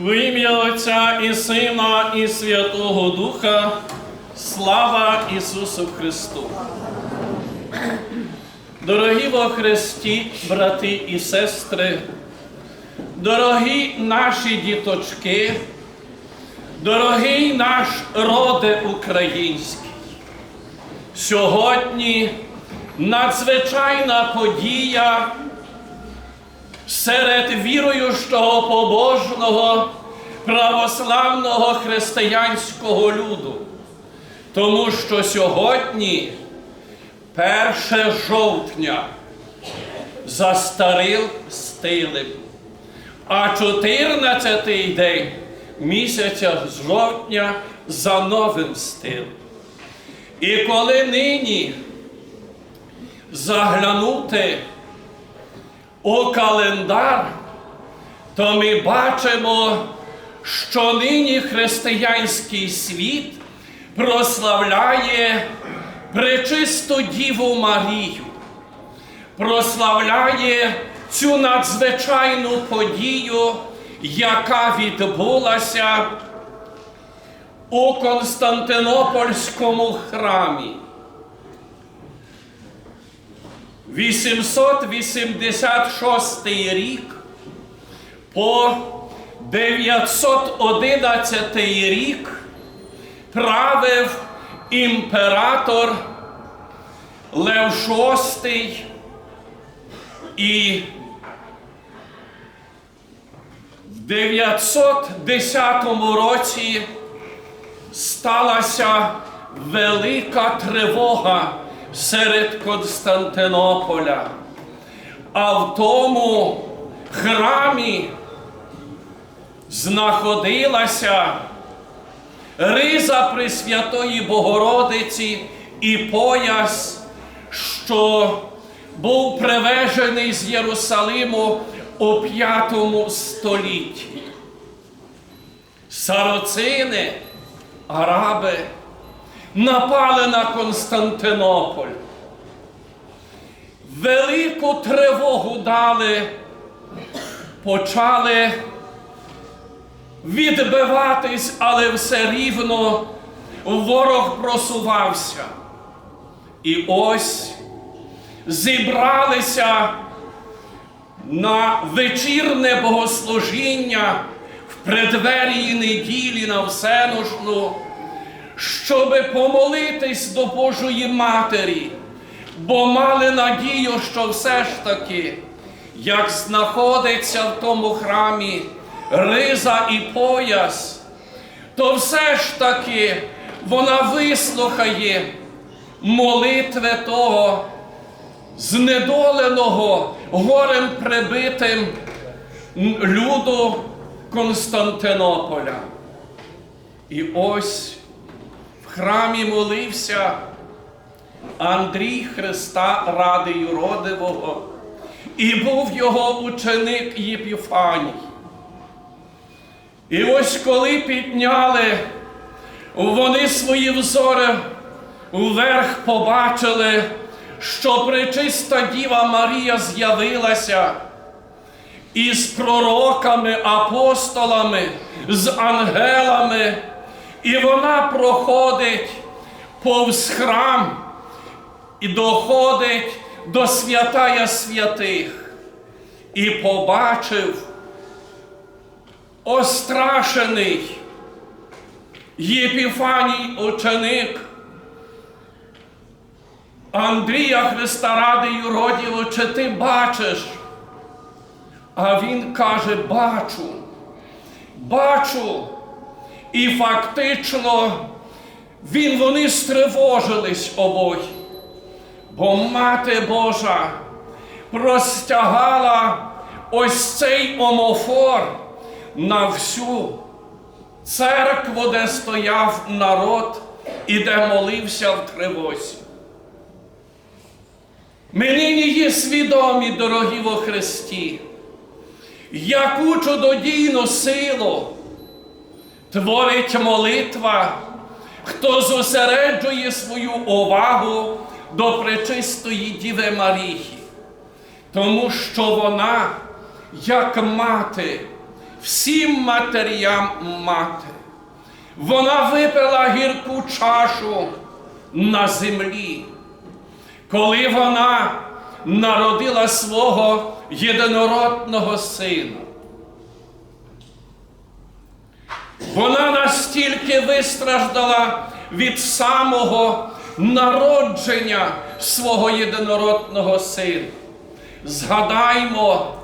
В ім'я Отця і Сина, і Святого Духа, слава Ісусу Христу. Дорогі во Христі, брати і сестри, дорогі наші діточки, дорогий наш роде український. Сьогодні надзвичайна подія серед віруючого побожного православного християнського люду. Тому що сьогодні, 1 жовтня, за старим стилем, а 14-й день місяця жовтня за новим стилем. І коли нині заглянути у календар, то ми бачимо, що нині християнський світ прославляє пречисту Діву Марію, прославляє цю надзвичайну подію, яка відбулася у Константинопольському храмі. 886 рік. По 911 рік правив імператор Лев VI і в 910 році сталася велика тривога серед Константинополя. А в тому храмі знаходилася риза Пресвятої Богородиці і пояс, що був привезений з Єрусалиму у п'ятому столітті. Сароцини, араби напали на Константинополь. Велику тривогу дали, почали відбиватись, але все рівно ворог просувався. І ось зібралися на вечірне богослужіння в преддверії неділі на всеношну, щоби помолитись до Божої Матері, бо мали надію, що все ж таки, як знаходиться в тому храмі риза і пояс, то все ж таки вона вислухає молитви того знедоленого горем прибитим люду Константинополя. І ось в храмі молився Андрій Христа Ради Юродивого, і був його ученик Єпіфаній. І ось коли підняли вони свої взори вверх побачили, що пречиста Діва Марія з'явилася із пророками, апостолами, з ангелами, і вона проходить повз храм і доходить до святая святих і побачив острашений Єпіфаній ученик Андрія Христа Ради Юроділу, чи ти бачиш? А він каже, бачу, бачу. І фактично він, вони стривожились обоє, бо Мати Божа простягала ось цей омофор на всю церкву, де стояв народ і де молився в тривозі. Ми нині є свідомі, дорогі во Христі, яку чудодійну силу творить молитва, хто зосереджує свою увагу до пречистої Діви Марії, тому що вона, як мати, всім матерям мати. Вона випила гірку чашу на землі, коли вона народила свого єдинородного сина. Вона настільки вистраждала від самого народження свого єдинородного сина. Згадаймо,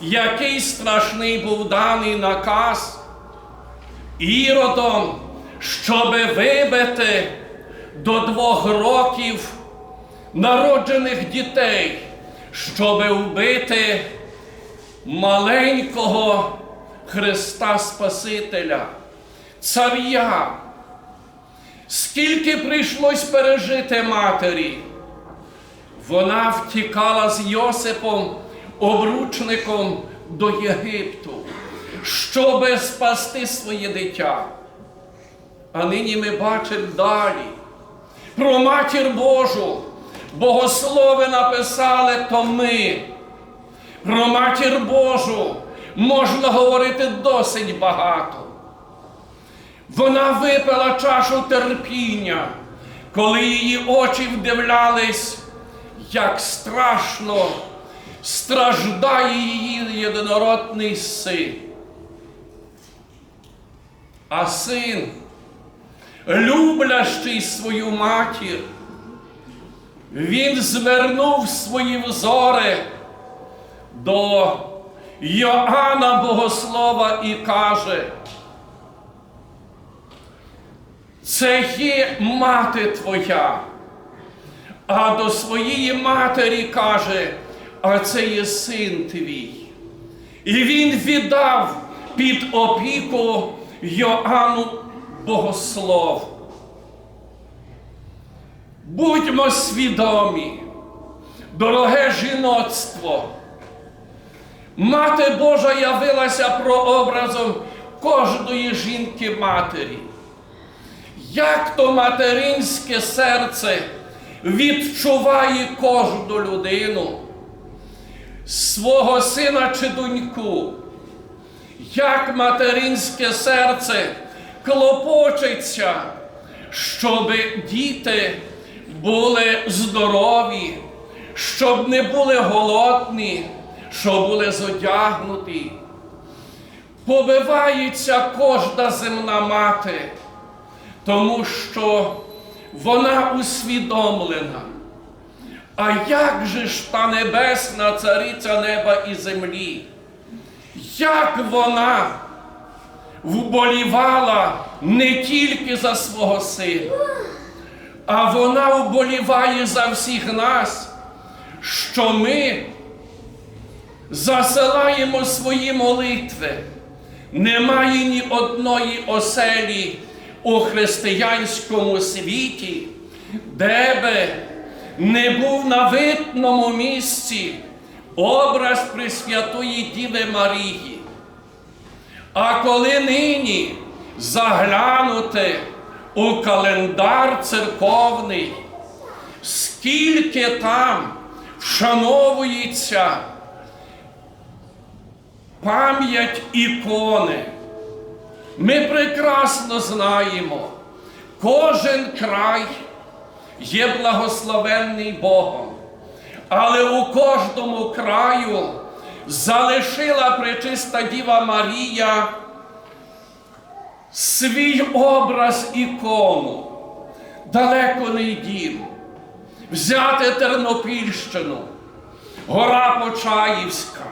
який страшний був даний наказ іродом, щоби вибити до двох років народжених дітей, щоби вбити маленького Христа Спасителя, царя. Скільки прийшлось пережити матері, вона втікала з Йосипом, обручником до Єгипту, щоби спасти своє дитя. А нині ми бачимо далі про матір Божу. Богослови написали то ми. Про матір Божу можна говорити досить багато. Вона випила чашу терпіння, коли її очі вдивлялись, як страшно страждає її єдинородний син. А син, люблящий свою матір, він звернув свої взори до Йоанна Богослова і каже, це є мати твоя, а до своєї матері каже, а це є син твій. І він віддав під опіку Йоанну Богослов. Будьмо свідомі, дороге жіноцтво. Мати Божа явилася прообразом кожної жінки матері. Як то материнське серце відчуває кожну людину, свого сина чи доньку, як материнське серце клопочеться, щоб діти були здорові, щоб не були голодні, щоб були зодягнуті. Побивається кожна земна мати, тому що вона усвідомлена. А як же ж та небесна цариця неба і землі? Як вона вболівала не тільки за свого сина, а вона вболіває за всіх нас, що ми засилаємо свої молитви. Немає ні одної оселі у християнському світі, де би не був на видному місці образ Пресвятої Діви Марії. А коли нині заглянути у календар церковний, скільки там вшановується пам'ять ікони, ми прекрасно знаємо, кожен край є благословенний Богом, але у кожному краю залишила пречиста Діва Марія свій образ ікону. Далеко не йдім. Взяти Тернопільщину, гора Почаївська,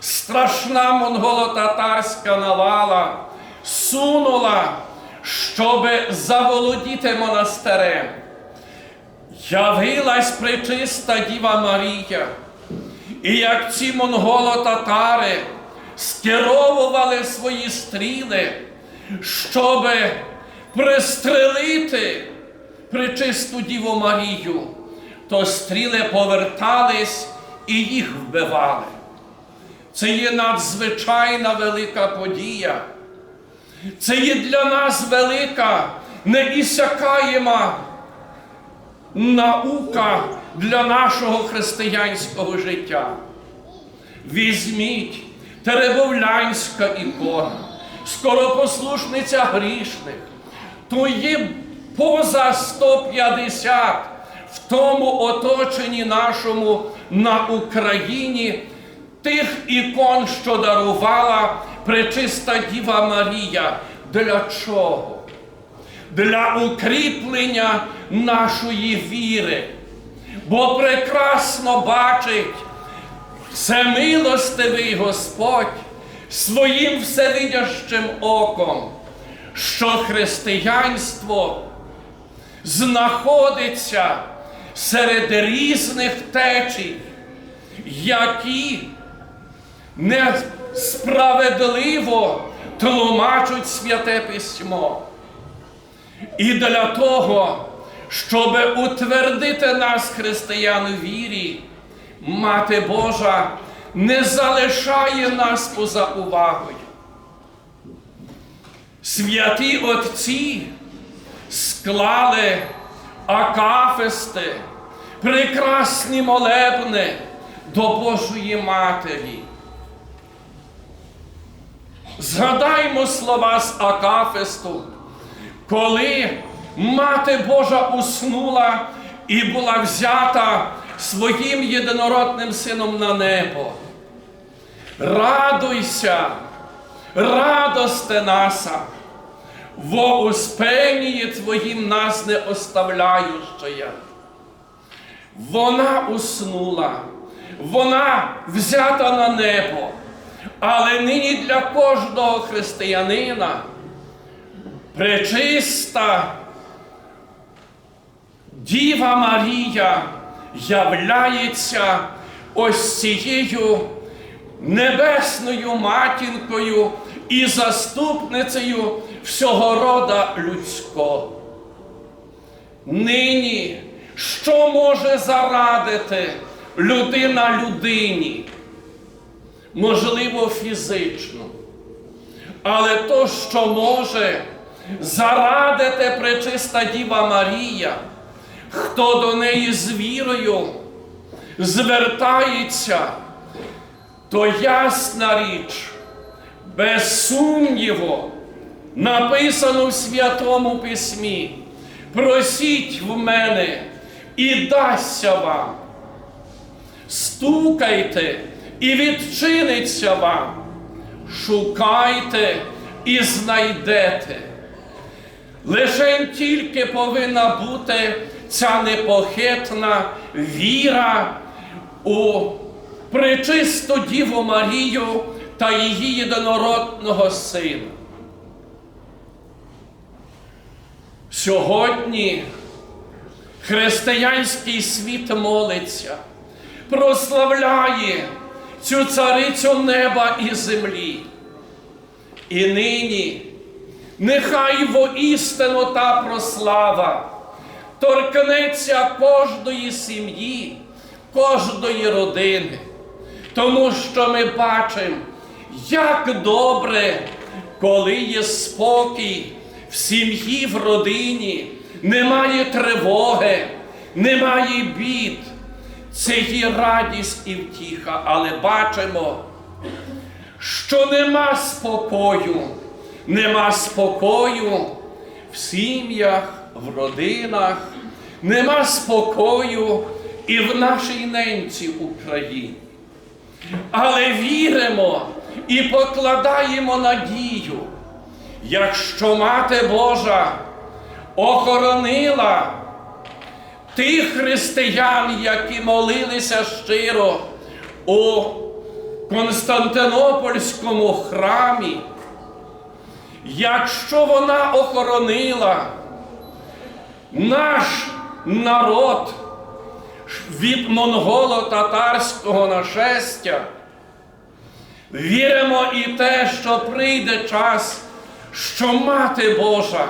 страшна монголо-татарська навала сунула, щоби заволодіти монастирем. Явилась пречиста Діва Марія. І як ці монголо-татари скеровували свої стріли, щоб пристрелити пречисту Діву Марію, то стріли повертались і їх вбивали. Це є надзвичайна велика подія. Це є для нас велика, неісякаєма наука для нашого християнського життя. Візьміть теребовлянська ікона, скоропослушниця грішних, то є поза 150 в тому оточенні нашому на Україні тих ікон, що дарувала пречиста Діва Марія. Для чого? Для укріплення нашої віри. Бо прекрасно бачить всемилостивий Господь своїм всевидящим оком, що християнство знаходиться серед різних течій, які несправедливо тлумачуть святе письмо. І для того, щоб утвердити нас, християн, у вірі, Мати Божа не залишає нас поза увагою. Святі Отці склали акафисти, прекрасні молебни до Божої Матері. Згадаймо слова з Акафисту, коли Мати Божа уснула і була взята своїм єдинородним сином на небо. Радуйся, радосте наса, во успенії Твоїм нас не оставляючая. Вона уснула, вона взята на небо, але нині для кожного християнина пречиста Діва Марія являється ось цією небесною матінкою і заступницею всього рода людського. Нині що може зарадити людина людині? Можливо, фізично. Але то, що може зарадити пречиста Діва Марія, хто до неї з вірою звертається, то ясна річ, без сумніву, написано в Святому Письмі, просіть в мене і дасться вам. Стукайте і відчиниться вам. Шукайте і знайдете. Лише тільки повинна бути ця непохитна віра у пречисту Діву Марію та її єдинородного сина. Сьогодні християнський світ молиться, прославляє цю царицю неба і землі. І нині нехай воістину та прослава торкнеться кожної сім'ї, кожної родини, тому що ми бачимо, як добре, коли є спокій в сім'ї, в родині, немає тривоги, немає бід. Це є радість і втіха, але бачимо, що нема спокою, нема спокою в сім'ях, в родинах, нема спокою і в нашій ненці Україні. Але віримо і покладаємо надію, якщо Мати Божа охоронила тих християн, які молилися щиро у Константинопольському храмі, якщо вона охоронила наш народ від монголо-татарського нашестя, віримо і те, що прийде час, що Мати Божа,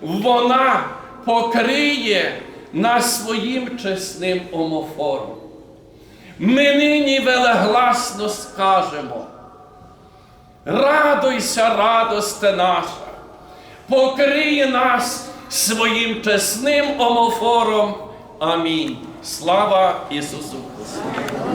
вона покриє нас своїм чесним омофором. Ми нині велегласно скажемо. Радуйся, радосте наша, покриє нас своїм чесним омофором. Амінь. Слава Ісусу Христу!